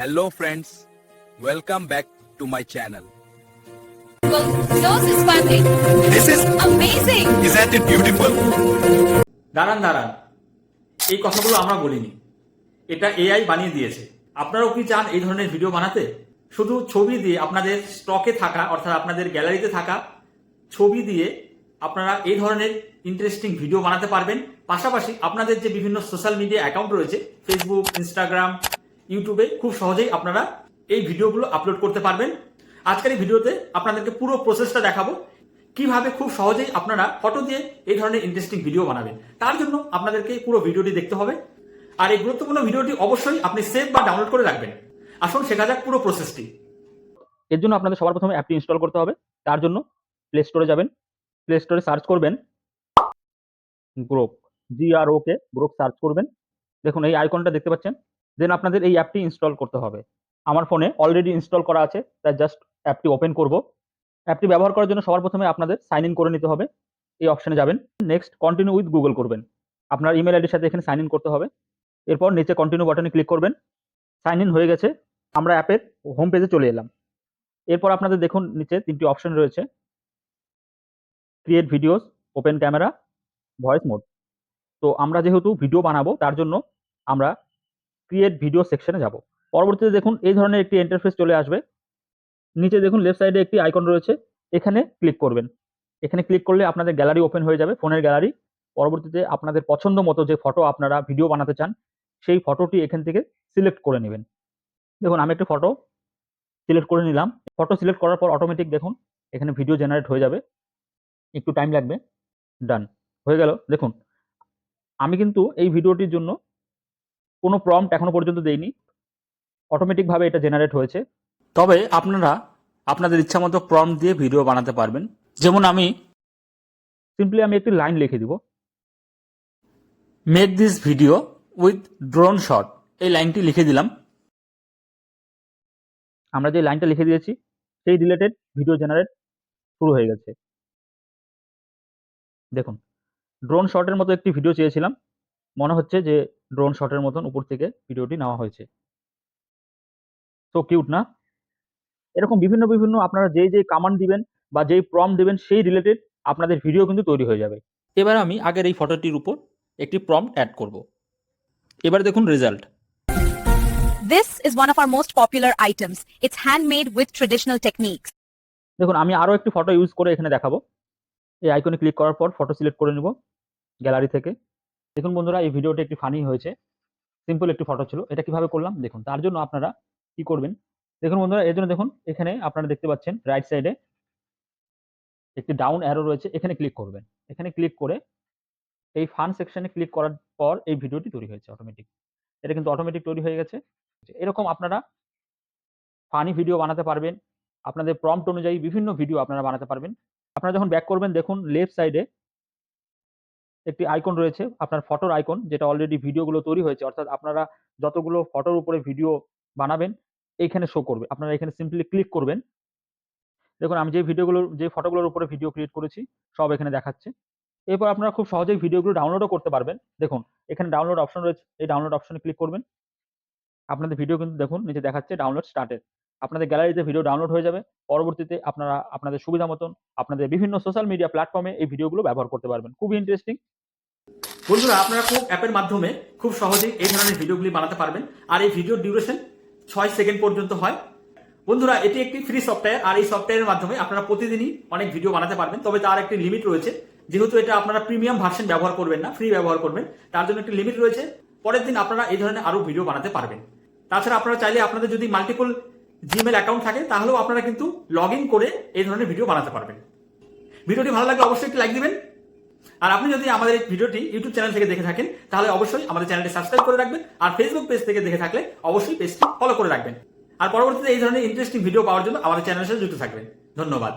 Hello friends, welcome back to my channel. Well, yours is sparkling. This is, Amazing. isn't it beautiful? দাঁড়ান দাঁড়ান এই কথাগুলো আমরা বলিনি এটা এআই বানিয়ে দিয়েছে আপনারাও কি চান এই ধরনের ভিডিও বানাতে শুধু ছবি দিয়ে আপনাদের স্টকে থাকা অর্থাৎ আপনাদের গ্যালারিতে থাকা ছবি দিয়ে আপনারা এই ধরনের ইন্টারেস্টিং ভিডিও বানাতে পারবেন পাশাপাশি আপনাদের যে বিভিন্ন সোশ্যাল মিডিয়া অ্যাকাউন্ট রয়েছে ফেসবুক ইনস্টাগ্রাম ইউটিউবে খুব সহজেই আপনারা এই ভিডিওগুলো আপলোড করতে পারবেন। আজকের এই ভিডিওতে আপনাদেরকে পুরো প্রসেসটা দেখাবো। কীভাবে খুব সহজেই আপনারা ফটো দিয়ে এই ধরনের ইন্টারেস্টিং ভিডিও বানাবেন। তার জন্য আপনাদেরকে পুরো ভিডিওটি দেখতে হবে। আর এই গুরুত্বপূর্ণ ভিডিওটি অবশ্যই আপনি সেভ বা ডাউনলোড করে রাখবেন। আসুন শেখা যাক পুরো প্রসেসটি এর জন্য আপনাদের সবার প্রথমে অ্যাপটি ইনস্টল করতে হবে। তার জন্য প্লে স্টোরে যাবেন। প্লে স্টোরে সার্চ করবেন গ্রোক জিআরও কে গ্রোক সার্চ করবেন। দেখুন এই আইকনটা দেখতে পাচ্ছেন। দেন আপনাদের এই অ্যাপটি ইনস্টল করতে হবে। আমার ফোনে অলরেডি ইনস্টল করা আছে, তাই জাস্ট অ্যাপটি ওপেন করব। অ্যাপটি ব্যবহার করার জন্য সবার প্রথমে আপনাদের সাইন ইন করে নিতে হবে। এই অপশনে যাবেন। নেক্সট কন্টিনিউ উইথ গুগল করবেন। আপনার ইমেল আইডির সাথে এখানে সাইন ইন করতে হবে। এরপর নিচে কন্টিনিউ বাটনে ক্লিক করবেন। সাইন ইন হয়ে গেছে। আমরা অ্যাপের হোম পেজে চলে এলাম। এরপর আপনাদের দেখুন নিচে তিনটি অপশন রয়েছে। Create videos open camera voice mode তো আমরা যেহেতু ভিডিও বানাবো, তার জন্য আমরা ক্রিয়েট ভিডিও সেকশনে যাব। পরবর্তীতে দেখুন এই ধরনের একটি ইন্টারফেস চলে আসবে। নিচে দেখুন লেফট সাইডে একটি আইকন রয়েছে। এখানে ক্লিক করবেন। এখানে ক্লিক করলে আপনাদের গ্যালারি ওপেন হয়ে যাবে ফোনের গ্যালারি পরবর্তীতে আপনাদের পছন্দ মতো যে ফটো আপনারা ভিডিও বানাতে চান, সেই ফটোটি এখান থেকে সিলেক্ট করে নেবেন। দেখুন, আমি একটি ফটো সিলেক্ট করে নিলাম। ফটো সিলেক্ট করার পর অটোমেটিক দেখুন, এখানে ভিডিও জেনারেট হয়ে যাবে। একটু টাইম লাগবে। ডান হয়ে গেল। দেখুন, আমি কিন্তু এই ভিডিওটির জন্য কোনো প্রম্পট এখনও পর্যন্ত দেইনি। অটোমেটিকভাবে এটা জেনারেট হয়েছে। তবে আপনারা আপনাদের ইচ্ছা মতো প্রম্পট দিয়ে ভিডিও বানাতে পারবেন। যেমন আমি সিম্পলি আমি একটি লাইন লিখে দিব। Make this video with drone shot এই লাইনটি লিখে দিলাম। আমরা যে লাইনটা লিখে দিয়েছি সেই রিলেটেড ভিডিও জেনারেট শুরু হয়ে গেছে। দেখুন ড্রোন শটের মতো একটি ভিডিও চেয়েছিলাম। মনে হচ্ছে যে ড্রোন শটের মতন উপর থেকে ভিডিওটি নেওয়া হয়েছে। তো কিউট না? এরকম বিভিন্ন বিভিন্ন আপনারা যেই যেই কামান্ড দিবেন বা যেই প্রম দিবেন সেই রিলেটেড আপনাদের ভিডিও কিন্তু তৈরি হয়ে যাবে। এবার আমি আগের এই ফটোটির উপর একটি প্রম্পট অ্যাড করব। এবার দেখুন result This is one of our most popular items. It's handmade with traditional techniques. দেখুন আমি আরও একটি ফটো ইউজ করে এখানে দেখাবো। এই আইকনে ক্লিক করার পর ফটো সিলেক্ট করে নিব। গ্যালারি থেকে। দেখুন বন্ধুরা, এই ভিডিওটি একটি ফানি হয়েছে। সিম্পল একটি ফটো ছিল। এটা কীভাবে করলাম? দেখুন, তার জন্য আপনারা কি করবেন? দেখুন বন্ধুরা, এর জন্য দেখুন, এখানে আপনারা দেখতে পাচ্ছেন রাইট সাইডে একটি ডাউন অ্যারো রয়েছে। এখানে ক্লিক করবেন। এখানে ক্লিক করে এই ফান সেকশনে ক্লিক করার পর এই ভিডিওটি তৈরি হয়েছে অটোমেটিক এটা কিন্তু অটোমেটিক তৈরি হয়ে গেছে। এরকম আপনারা ফানি ভিডিও বানাতে পারবেন। আপনাদের প্রম্পট অনুযায়ী বিভিন্ন ভিডিও আপনারা বানাতে পারবেন। আপনারা যখন ব্যাক করবেন, দেখুন লেফট সাইডে একটি আইকন রয়েছে, আপনার ফটোর আইকন যেটা অলরেডি ভিডিওগুলো তৈরি হয়েছে। অর্থাৎ আপনারা যতগুলো ফটোর উপরে ভিডিও বানাবেন, এইখানে শো করবে। আপনারা এখানে সিম্পলি ক্লিক করবেন। দেখুন, আমি যে ভিডিওগুলোর যে ফটোগুলোর উপরে ভিডিও ক্রিয়েট করেছি, সব এখানে দেখাচ্ছে। এরপর আপনারা খুব সহজেই ভিডিওগুলো ডাউনলোডও করতে পারবেন। দেখুন, এখানে ডাউনলোড অপশন রয়েছে, এই ডাউনলোড অপশনে ক্লিক করবেন। আপনাদের ভিডিও কিন্তু দেখুন, নিচে দেখাচ্ছে ডাউনলোড স্টার্টেড আপনাদের গ্যালারিতে ভিডিও ডাউনলোড হয়ে যাবে। পরবর্তীতে আপনারা, আপনাদের সুবিধা মতন আপনাদের বিভিন্ন সোশ্যাল মিডিয়া প্ল্যাটফর্মে এই ভিডিওগুলো ব্যবহার করতে পারবেন। খুবই ইন্টারেস্টিং বন্ধুরা, আপনারা খুব অ্যাপের মাধ্যমে খুব সহজেই এই ধরনের ভিডিওগুলি বানাতে পারবেন। আর এই ভিডিও ডিউরেশন ছয় সেকেন্ড পর্যন্ত হয়। বন্ধুরা, এটি একটি ফ্রি সফটওয়্যার আর এই সফটওয়্যারের মাধ্যমে আপনারা প্রতিদিনই অনেক ভিডিও বানাতে পারবেন। তবে তার একটি লিমিট রয়েছে। যেহেতু এটা আপনারা প্রিমিয়াম ভার্সন ব্যবহার করবেন না ফ্রি ব্যবহার করবেন, তার জন্য একটি লিমিট রয়েছে। পরের দিন আপনারা এই ধরনের আরও ভিডিও বানাতে পারবেন। তাছাড়া আপনারা চাইলে আপনাদের যদি মাল্টিপল জিমেল অ্যাকাউন্ট থাকে, তাহলেও আপনারা কিন্তু লগ ইন করে এই ধরনের ভিডিও বানাতে পারবেন। ভিডিওটি ভালো লাগলে অবশ্যই একটি লাইক দিবেন। আর আপনি যদি আমাদের এই ভিডিওটি ইউটিউব চ্যানেল থেকে দেখে থাকেন, তাহলে অবশ্যই আমাদের চ্যানেলটি সাবস্ক্রাইব করে রাখবেন আর ফেসবুক পেজ থেকে দেখে থাকলে অবশ্যই পেজটি ফলো করে রাখবেন। আর পরবর্তীতে এই ধরনের ইন্টারেস্টিং ভিডিও পাওয়ার জন্য আমাদের চ্যানেলের সাথে যুক্ত থাকবেন। ধন্যবাদ।